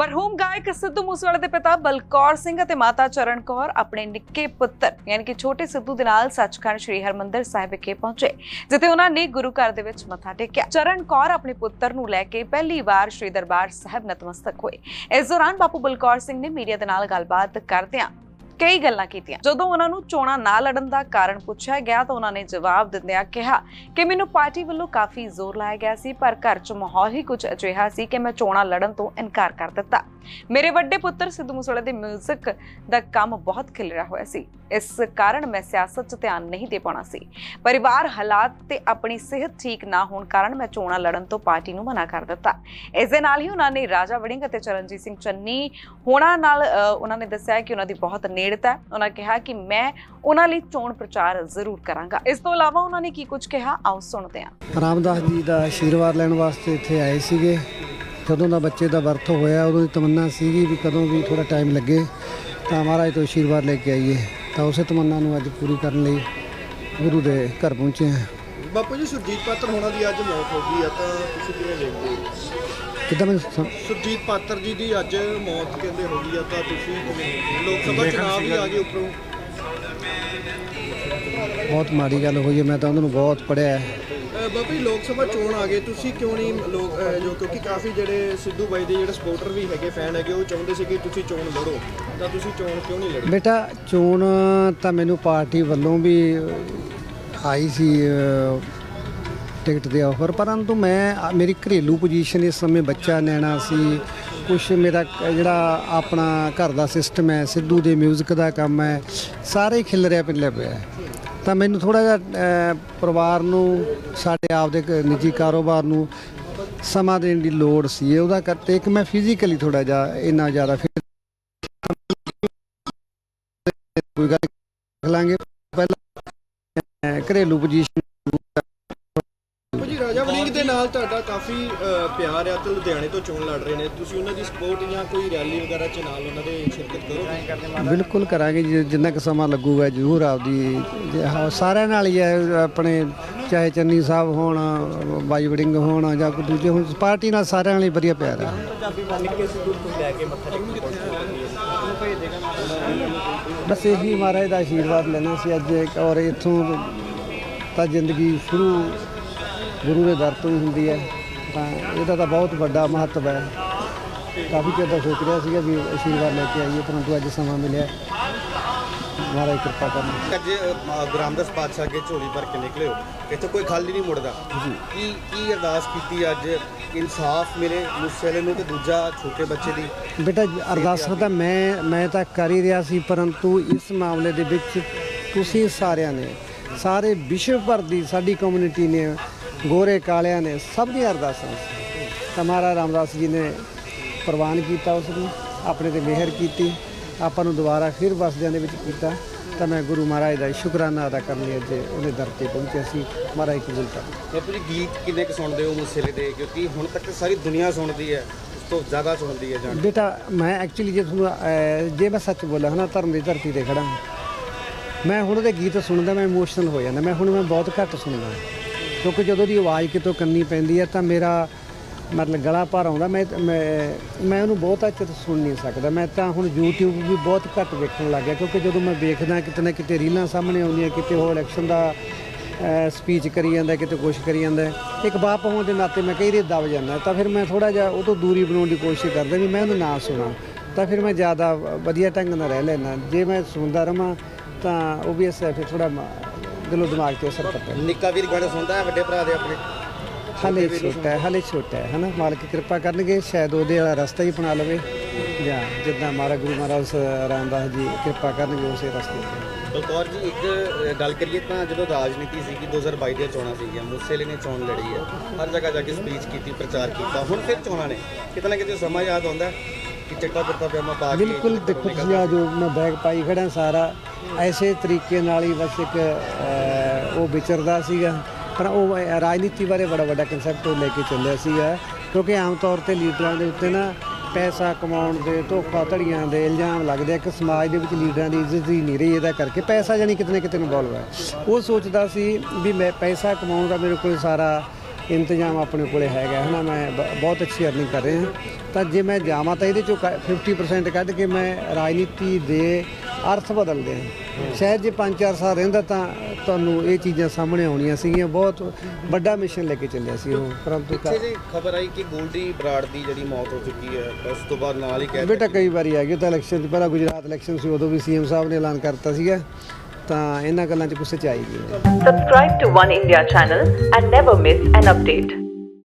ਮਰਹੂਮ ਗਾਇਕ ਸਿੱਧੂ ਮੂਸੇਵਾਲੇ ਦੇ ਪਿਤਾ ਬਲਕੌਰ ਸਿੰਘ ਅਤੇ ਮਾਤਾ ਚਰਨ ਕੌਰ ਆਪਣੇ ਨਿੱਕੇ ਪੁੱਤਰ, ਯਾਨੀ ਕਿ ਛੋਟੇ ਸਿੱਧੂ ਦੇ ਨਾਲ ਸੱਚਖੰਡ ਸ੍ਰੀ ਹਰਮੰਦਰ ਸਾਹਿਬ ਵਿਖੇ ਪਹੁੰਚੇ, ਜਿੱਥੇ ਉਹਨਾਂ ਨੇ ਗੁਰੂ ਘਰ ਦੇ ਵਿੱਚ ਮੱਥਾ ਟੇਕਿਆ। ਚਰਨ ਕੌਰ ਆਪਣੇ ਪੁੱਤਰ ਨੂੰ ਲੈ ਕੇ ਪਹਿਲੀ ਵਾਰ ਸ੍ਰੀ ਦਰਬਾਰ ਸਾਹਿਬ ਨਤਮਸਤਕ ਹੋਏ। ਇਸ ਦੌਰਾਨ ਬਾਪੂ ਬਲਕੌਰ ਸਿੰਘ ਨੇ ਮੀਡੀਆ ਦੇ ਨਾਲ ਗੱਲਬਾਤ ਕਰਦਿਆਂ ਕਈ ਗੱਲਾਂ ਕੀਤੀਆਂ। ਜਦੋਂ ਉਹਨਾਂ ਨੂੰ ਚੋਣਾਂ ਨਾ ਲੜਨ ਦਾ ਕਾਰਨ ਪੁੱਛਿਆ ਗਿਆ ਤਾਂ ਉਹਨਾਂ ਨੇ ਜਵਾਬ ਦਿੰਦਿਆਂ ਕਿਹਾ ਕਿ ਮੈਨੂੰ ਪਾਰਟੀ ਵੱਲੋਂ ਕਾਫੀ ਜ਼ੋਰ ਲਾਇਆ ਗਿਆ ਸੀ, ਪਰ ਘਰ 'ਚ ਮਾਹੌਲ ਹੀ ਕੁਝ ਅਜਿਹਾ ਸੀ ਕਿ ਮੈਂ ਚੋਣਾਂ ਲੜਨ ਤੋਂ ਇਨਕਾਰ ਕਰ ਦਿੱਤਾ। ਮੇਰੇ ਵੱਡੇ ਪੁੱਤਰ ਸਿੱਧੂ ਮੂਸੇਵਾਲੇ ਦੇ 뮤직 ਦਾ ਕੰਮ ਬਹੁਤ ਖਿਲਰਿਆ ਹੋਇਆ ਸੀ। ਇਸ ਕਾਰਨ ਮੈਂ ਸਿਆਸਤ 'ਚ ਧਿਆਨ ਨਹੀਂ ਦੇ ਪਾਉਣਾ ਸੀ। ਪਰਿਵਾਰ ਹਾਲਾਤ ਤੇ ਆਪਣੀ ਸਿਹਤ ਠੀਕ ਨਾ ਹੋਣ ਕਾਰਨ ਮੈਂ ਚੋਣਾਂ ਲੜਨ ਤੋਂ ਪਾਰਟੀ ਨੂੰ ਮਨਾ ਕਰ ਦਿੱਤਾ। ਇਸ ਦੇ ਨਾਲ ਹੀ ਉਹਨਾਂ ਨੇ ਰਾਜਾ ਵੜਿੰਗ ਅਤੇ ਚਰਨਜੀਤ ਸਿੰਘ ਚੰਨੀ ਹੋਣਾ ਨਾਲ ਉਹਨਾਂ ਨੇ ਦੱਸਿਆ ਕਿ ਉਹਨਾਂ ਦੀ ਬਹੁਤ ਨੇੜਤਾ ਹੈ। ਉਹਨਾਂ ਕਿਹਾ ਕਿ ਮੈਂ ਉਹਨਾਂ ਲਈ ਚੋਣ ਪ੍ਰਚਾਰ ਜ਼ਰੂਰ ਕਰਾਂਗਾ। ਇਸ ਤੋਂ ਇਲਾਵਾ ਉਹਨਾਂ ਨੇ ਕੀ ਕੁਝ ਕਿਹਾ? ਆਓ ਸੁਣਦੇ ਹਾਂ। ਰਾਮਦਾਸ ਜੀ ਦਾ ਆਸ਼ੀਰਵਾਦ ਲੈਣ ਵਾਸਤੇ ਇੱਥੇ ਆਏ ਸੀਗੇ। ਜਦੋਂ ਦਾ ਬੱਚੇ ਦਾ ਬਰਥ ਹੋਇਆ ਉਦੋਂ ਦੀ ਤਮੰਨਾ ਸੀਗੀ ਵੀ ਕਦੋਂ ਵੀ ਥੋੜਾ ਟਾਈਮ ਲੱਗੇ ਤਾਂ ਮਹਾਰਾਜ ਤੋਂ ਆਸ਼ੀਰਵਾਦ ਲੈ ਕੇ ਆਈਏ। ਤਾਂ ਉਸੇ ਤਮੰਨਾ ਨੂੰ ਅੱਜ ਪੂਰੀ ਕਰਨ ਲਈ ਗੁਰੂ ਦੇ ਘਰ ਪਹੁੰਚੇ ਹਾਂ। ਬਾਪੂ ਜੀ ਸੁਰਜੀਤ ਪਾਤਰ ਹੋਣਾ ਦੀ ਅੱਜ ਮੌਤ ਹੋ ਗਈ ਆ ਤਾਂ ਤੁਸੀਂ ਕਿਵੇਂ ਦੇਖਦੇ ਹੋ? ਕਿੱਦਾਂ ਮੈਂ ਸੁਰਜੀਤ ਪਾਤਰ ਜੀ ਦੀ ਅੱਜ ਮੌਤ ਕਹਿੰਦੇ ਹੋ ਗਈ ਆ ਤਾਂ ਤੁਸੀਂ ਕਿਵੇਂ ਦੇਖਦੇ ਹੋ? ਲੋਕ ਸਭਾ ਚੁਣਾਵ ਵੀ ਆ ਗਏ ਉੱਪਰੋਂ। ਬਹੁਤ ਮਾੜੀ ਗੱਲ ਹੋਈ ਹੈ ਮੈਂ ਤਾਂ ਉਹਨਾਂ ਨੂੰ ਬਹੁਤ ਪੜਿਆ ਬਾਪੂ ਜੀ ਲੋਕ ਸਭਾ ਚੋਣ ਆ ਗਏ ਤੁਸੀਂ ਕਿਉਂ ਨਹੀਂ ਲੋਕ ਅਹ ਜੋ ਕਿਉਂਕਿ ਕਾਫੀ ਜਿਹੜੇ ਸਿੱਧੂ ਬਾਈ ਦੇ ਜਿਹੜੇ ਸਪੋਰਟਰ ਵੀ ਹੈਗੇ ਫੈਨ ਹੈਗੇ ਉਹ ਚਾਹੁੰਦੇ ਸੀ ਕਿ ਤੁਸੀਂ ਚੋਣ ਲੜੋ। ਤਾਂ ਤੁਸੀਂ ਚੋਣ ਕਿਉਂ ਨਹੀਂ ਲੜੀ? ਬੇਟਾ ਚੋਣ ਤਾਂ ਮੈਨੂੰ ਪਾਰਟੀ ਵੱਲੋਂ ਵੀ ਆਈ ਸੀ ਅ, ਟਿਕਟ ਦੇ ਆਫਰ ਪਰੰਤੂ ਮੈਂ ਮੇਰੀ ਘਰੇਲੂ ਪੋਜੀਸ਼ਨ ਇਸ ਸਮੇਂ ਬੱਚਾ ਨੈਣਾ ਸੀ। ਕੁਛ ਮੇਰਾ ਕ- ਜਿਹੜਾ ਆਪਣਾ ਘਰ ਦਾ ਸਿਸਟਮ ਹੈ ਸਿੱਧੂ ਦੇ 뮤직 ਦਾ ਕੰਮ ਹੈ ਸਾਰੇ ਖਿਲ ਖਿਲਰਿਆ ਪਿੱਲਿਆ ਪਿਆ ਹੈ। ਤਾਂ ਮੈਨੂੰ ਥੋੜਾ ਜਿਹਾ ਪਰਿਵਾਰ ਨੂੰ, ਸਾਡੇ ਆਪਦੇ ਕ- ਨਿੱਜੀ ਕਾਰੋਬਾਰ ਨੂੰ ਸਮਾਂ ਦੇਣ ਦੀ ਲੋੜ ਸੀ। ਉਹਦਾ ਕਰਤੇ ਇੱਕ ਮੈਂ ਫਿਜ਼ੀਕਲੀ ਥੋੜਾ ਜਿਹਾ ਇੰਨਾ ਜ਼ਿਆਦਾ fit ਕੋਈ ਗੱਲ ਲਾਂਗੇ। ਪਹਿਲਾਂ ਘਰੇਲੂ ਪੋਜੀਸ਼ਨ ਵੜਿੰਗ ਦੇ ਨਾਲ ਤੁਹਾਡਾ ਕਾਫੀ ਪਿਆਰ ਆ ਤੇ ਲੁਧਿਆਣੇ ਤੋਂ ਚੋਣ ਲੜ ਰਹੇ ਨੇ। ਤੁਸੀਂ ਉਹਨਾਂ ਦੀ ਸਪੋਰਟ ਜਾਂ ਕੋਈ ਰੈਲੀ ਵਗੈਰਾ ਚ ਨਾਲ ਉਹਨਾਂ ਦੇ ਸ਼ਿਰਕਤ ਕਰੋਗੇ? ਬਿਲਕੁਲ ਕਰਾਂਗੇ ਜੀ, ਜਿੰਨਾ ਕੁ ਸਮਾਂ ਲੱਗੂਗਾ ਜ਼ਰੂਰ ਆਪਦੀ ਜੇ ਹਾਂ, ਸਾਰਿਆਂ ਨਾਲ ਹੀ ਹੈ ਆਪਣੇ ਚਾਹੇ ਚੰਨੀ ਸਾਹਿਬ ਹੋਣ ਬਾਈ ਵੜਿੰਗ ਹੋਣ ਜਾਂ ਕੋਈ ਦੂਜੇ ਹੁਣ ਪਾਰਟੀ ਨਾਲ ਸਾਰਿਆਂ ਨਾਲ ਹੀ ਵਧੀਆ ਪਿਆਰ ਹੈ? ਬਸ ਇਹੀ ਮਹਾਰਾਜ ਦਾ ਆਸ਼ੀਰਵਾਦ ਲੈਣਾ ਸੀ ਅੱਜ ਇੱਕ ਔਰ ਇੱਥੋਂ ਤਾਂ ਜ਼ਿੰਦਗੀ ਸ਼ੁਰੂ ਗੁਰੂ ਦੇ ਦਰ ਤੋਂ ਹੀ ਹੁੰਦੀ ਹੈ। ਤਾਂ ਇਹਦਾ ਤਾਂ ਬਹੁਤ ਵੱਡਾ ਮਹੱਤਵ ਹੈ। ਕਾਫੀ ਚਿਰ ਦਾ ਸੋਚ ਰਿਹਾ ਸੀਗਾ ਵੀ ਆਸ਼ੀਰਵਾਦ ਲੈ ਕੇ ਆਈਏ ਪਰੰਤੂ ਅੱਜ ਸਮਾਂ ਮਿਲਿਆ। ਮਹਾਰਾਜ ਕਿਰਪਾ ਕਰਨ ਅੱਜ ਗੁਰਾਮਦਾਸ ਪਾਤਸ਼ਾਹ ਅੱਗੇ ਝੋਲੀ ਭਰ ਕੇ ਨਿਕਲੇ ਹੋ। ਇੱਥੇ ਕੋਈ ਖਾਲੀ ਨਹੀਂ ਮੁੜਦਾ। ਜੀ। ਕੀ ਕੀ ਅਰਦਾਸ ਕੀਤੀ ਅੱਜ? ਇਨਸਾਫ ਮਿਲੇ ਮੁਸਲੇ ਨੂੰ ਤੇ ਦੂਜਾ ਛੋਟੇ ਬੱਚੇ ਦੀ? ਬੇਟਾ ਅਰਦਾਸ ਤਾਂ ਮੈਂ ਮੈਂ ਤਾਂ ਕਰ ਹੀ ਰਿਹਾ ਸੀ ਪਰੰਤੂ ਇਸ ਮਾਮਲੇ ਦੇ ਵਿੱਚ ਤੁਸੀਂ ਸਾਰਿਆਂ ਨੇ ਸਾਰੇ ਵਿਸ਼ਵ ਭਰ ਦੀ ਸਾਡੀ ਕਮਿਊਨਿਟੀ ਨੇ ਗੋਰੇ ਕਾਲਿਆਂ ਨੇ ਸਭ ਦੀਆਂ ਅਰਦਾਸਾਂ ਸੀ ਤਾਂ ਮਹਾਰਾਜ ਰਾਮਦਾਸ ਜੀ ਨੇ ਪ੍ਰਵਾਨ ਕੀਤਾ ਉਸ ਨੂੰ ਆਪਣੇ ਤੇ ਮਿਹਰ ਕੀਤੀ। ਆਪਾਂ ਨੂੰ ਦੁਬਾਰਾ ਫਿਰ ਵਸਦਿਆਂ ਦੇ ਵਿੱਚ ਕੀਤਾ। ਤਾਂ ਮੈਂ ਗੁਰੂ ਮਹਾਰਾਜ ਦਾ ਸ਼ੁਕਰਾਨਾ ਅਦਾ ਕਰਨ ਲਈ ਅੱਜ ਉਹਦੇ ਦਰ ਤੇ ਪਹੁੰਚਿਆ ਸੀ। ਮਹਾਰਾਜ ਕਬੂਲ ਕਰ ਬਾਪੂ ਜੀ ਗੀਤ ਕਿੰਨੇ ਕੁ ਸੁਣਦੇ ਹੋ ਮੁਸਲੇ ਦੇ? ਕਿਉਂਕਿ ਹੁਣ ਤੱਕ ਸਾਰੀ ਦੁਨੀਆ ਸੁਣਦੀ ਹੈ ਉਸ ਤੋਂ ਜ਼ਿਆਦਾ ਸੁਣਦੀ ਹੈ ਜਾਣ ਬੇਟਾ ਮੈਂ ਐਕਚੁਅਲੀ ਜੇ ਤੁਹਾਨੂੰ ਜੇ ਮੈਂ ਸੱਚ ਬੋਲਾਂ ਹਨਾ ਧਰਮ ਦੀ ਧਰਤੀ ਤੇ ਖੜਾ ਮੈਂ ਹੁਣ ਉਹਦੇ ਗੀਤ ਸੁਣਦਾ ਮੈਂ ਇਮੋਸ਼ਨਲ ਹੋ ਜਾਂਦਾ। ਮੈਂ ਹੁਣ ਮੈਂ ਬਹੁਤ ਘੱਟ ਸੁਣਦਾ। ਕਿਉਂਕਿ ਜਦੋਂ ਦੀ ਆਵਾਜ਼ ਕਿਤੋਂ ਕੰਨੀ ਪੈਂਦੀ ਹੈ ਤਾਂ ਮੇਰਾ ਮਤਲਬ ਗਲਾ ਭਰ ਆਉਂਦਾ, ਮੈਂ ਮੈਂ ਮੈਂ ਉਹਨੂੰ ਬਹੁਤਾ ਚਿਰ ਸੁਣ ਨਹੀਂ ਸਕਦਾ। ਮੈਂ ਤਾਂ ਹੁਣ YouTube ਵੀ ਬਹੁਤ ਘੱਟ ਵੇਖਣ ਲੱਗ ਗਿਆ, ਕਿਉਂਕਿ ਜਦੋਂ ਮੈਂ ਵੇਖਦਾ ਕਿਤੇ ਨਾ ਕਿਤੇ ਰੀਲਾਂ ਸਾਹਮਣੇ ਆਉਂਦੀਆਂ, ਕਿਤੇ ਉਹ ਇਲੈਕਸ਼ਨ ਦਾ ਸਪੀਚ ਕਰੀ ਜਾਂਦਾ, ਕਿਤੇ ਕੁਛ ਕਰੀ ਜਾਂਦਾ। ਇੱਕ ਬਾਪ ਹੋਣ ਦੇ ਨਾਤੇ ਮੈਂ ਕਈ ਰੇ ਦਬ ਜਾਂਦਾ, ਤਾਂ ਫਿਰ ਮੈਂ ਥੋੜਾ ਜਿਹਾ ਉਹ ਤੋਂ ਦੂਰੀ ਬਣਾਉਣ ਦੀ ਕੋਸ਼ਿਸ਼ ਕਰਦਾ ਵੀ ਮੈਂ ਉਹਨੂੰ ਨਾ ਸੁਣਾ, ਤਾਂ ਫਿਰ ਮੈਂ ਜ਼ਿਆਦਾ ਵਧੀਆ ਢੰਗ ਨਾਲ ਰਹਿ ਲੈਣਾ ਜੇ ਮੈਂ ਸੁਣਦਾ ਰਵਾਂ ਤਾਂ ਉਹ ਵੀ ਫਿਰ ਥੋੜਾ ਦਿਲੋਂ ਦਿਮਾਗ ਤੇ ਅਸਰ ਕਰਦਾ ਨਿੱਕਾ ਵੀਰ ਗਾਣੇ ਸੁਣਦਾ ਹੈ ਵੱਡੇ ਭਰਾ ਦੇ ਆਪਣੇ। ਹਲੇ ਛੋਟਾ ਹੈ ਹਲੇ ਛੋਟਾ ਹੈ ਹਨਾ? ਮਾਲਕ ਕਿਰਪਾ ਕਰਨਗੇ ਸ਼ਾਇਦ ਉਹਦੇ ਵਾਲਾ ਰਸਤਾ ਹੀ ਅਪਣਾ ਲਵੇ। ਜਾਂ ਜਿੱਦਾਂ ਮਹਾਰਾਜ ਗੁਰੂ ਮਹਾਰਾਜ ਰਾਮਦਾਸ ਜੀ ਕਿਰਪਾ ਕਰਨਗੇ ਉਸੇ ਰਸਤੇ ਤੇ। ਬਲਕੌਰ ਜੀ ਇੱਕ ਗੱਲ ਕਰੀਏ ਤਾਂ ਜਦੋਂ ਰਾਜਨੀਤੀ ਸੀਗੀ 2022 ਦੀਆਂ ਚੋਣਾਂ ਸੀਗੀਆਂ ਮੂਸੇਲੇ ਨੇ ਚੋਣ ਲੜੀ ਹੈ। ਹਰ ਜਗ੍ਹਾ ਜਾ ਕੇ ਸਪੀਚ ਕੀਤੀ ਪ੍ਰਚਾਰ ਕੀਤਾ। ਹੁਣ ਫਿਰ ਚੋਣਾਂ ਨੇ। ਕਿਤੇ ਨਾ ਕਿਤੇ ਸਮਾਂ ਯਾਦ ਆਉਂਦਾ ਕਿ ਚਿੱਟਾ ਕੁੜਤਾ ਪਜਾਮਾ ਪਾ ਕੇ ਬਿਲਕੁਲ ਦੇਖੋ ਤੁਸੀਂ ਆ ਜੋ ਮੈਂ ਬੈਗ ਪਾਈ ਖੜਾ ਸਾਰਾ ਐਸੇ ਤਰੀਕੇ ਨਾਲ ਹੀ ਬਸ ਇੱਕ ਉਹ ਵਿਚਰਦਾ ਸੀਗਾ। ਪਰ ਉਹ ਰਾਜਨੀਤੀ ਬਾਰੇ ਬੜਾ ਵੱਡਾ ਕਨਸੈਪਟ ਉਹ ਲੈ ਕੇ ਚੱਲਿਆ ਸੀਗਾ। ਕਿਉਂਕਿ ਆਮ ਤੌਰ ਤੇ ਲੀਡਰਾਂ ਦੇ ਉੱਤੇ ਨਾ ਪੈਸਾ ਕਮਾਉਣ ਦੇ, ਧੋਖਾ ਧੜੀਆਂ ਦੇ ਇਲਜ਼ਾਮ ਲੱਗਦੇ ਆ ਕਿ ਸਮਾਜ ਦੇ ਵਿੱਚ ਲੀਡਰਾਂ ਦੀ ਇੱਜ਼ਤ ਹੀ ਨਹੀਂ ਰਹੀ ਇਹਦਾ ਕਰਕੇ ਪੈਸਾ ਜਾਨੀ ਕਿਤੇ ਨਾ ਕਿਤੇ ਇਨਵੋਲਵ ਹੈ ਉਹ ਸੋਚਦਾ ਸੀ ਵੀ ਮੈਂ ਪੈਸਾ ਕਮਾਉਣ ਦਾ ਮੇਰੇ ਕੋਲ ਸਾਰਾ ਇੰਤਜ਼ਾਮ ਆਪਣੇ ਕੋਲੇ ਹੈਗਾ ਹੈ ਨਾ, ਮੈਂ ਬ- ਬਹੁਤ ਅੱਛੀ ਅਰਨਿੰਗ ਕਰ ਰਿਹਾ ਤਾਂ ਜੇ ਮੈਂ ਜਾਵਾਂ ਤਾਂ ਇਹਦੇ ਚੋਂ ਕ- 50% ਕੱਢ ਕੇ ਮੈਂ ਰਾਜਨੀਤੀ ਦੇ ਅਰਥ ਬਦਲਦੇ ਹਾਂ ਸ਼ਾਇਦ ਜੇ 5-4 ਸਾਲ ਰਹਿੰਦਾ ਤਾਂ ਤੁਹਾਨੂੰ ਇਹ ਚੀਜ਼ਾਂ ਸਾਹਮਣੇ ਆਉਣੀਆਂ ਸੀਗੀਆਂ। ਬਹੁਤ ਵੱਡਾ ਮਿਸ਼ਨ ਲੈ ਕੇ ਚੱਲਿਆ ਸੀ ਉਹ। ਪਰੰਤੂ ਪਿੱਛੇ ਜੀ ਖਬਰ ਆਈ ਕਿ ਗੋਲਡੀ ਬਰਾੜ ਦੀ ਜਿਹੜੀ ਮੌਤ ਹੋ ਚੁੱਕੀ ਹੈ ਉਸ ਤੋਂ ਬਾਅਦ ਨਾਲ ਹੀ ਕਹਿ ਬੇਟਾ ਕਈ ਵਾਰੀ ਆ ਗਿਆ। ਤਾਂ ਇਲੈਕਸ਼ਨ ਤੋਂ ਪਹਿਲਾਂ ਗੁਜਰਾਤ ਇਲੈਕਸ਼ਨ ਸੀ ਉਦੋਂ ਵੀ ਸੀਐਮ ਸਾਹਿਬ ਨੇ ਐਲਾਨ ਕਰਤਾ ਸੀਗਾ। ਤਾਂ ਇਹਨਾਂ ਗੱਲਾਂ 'ਚ ਕੁਛ ਸੱਚਾਈ ਨਹੀਂ। ਹੈ Subscribe to One India channel and never miss an update.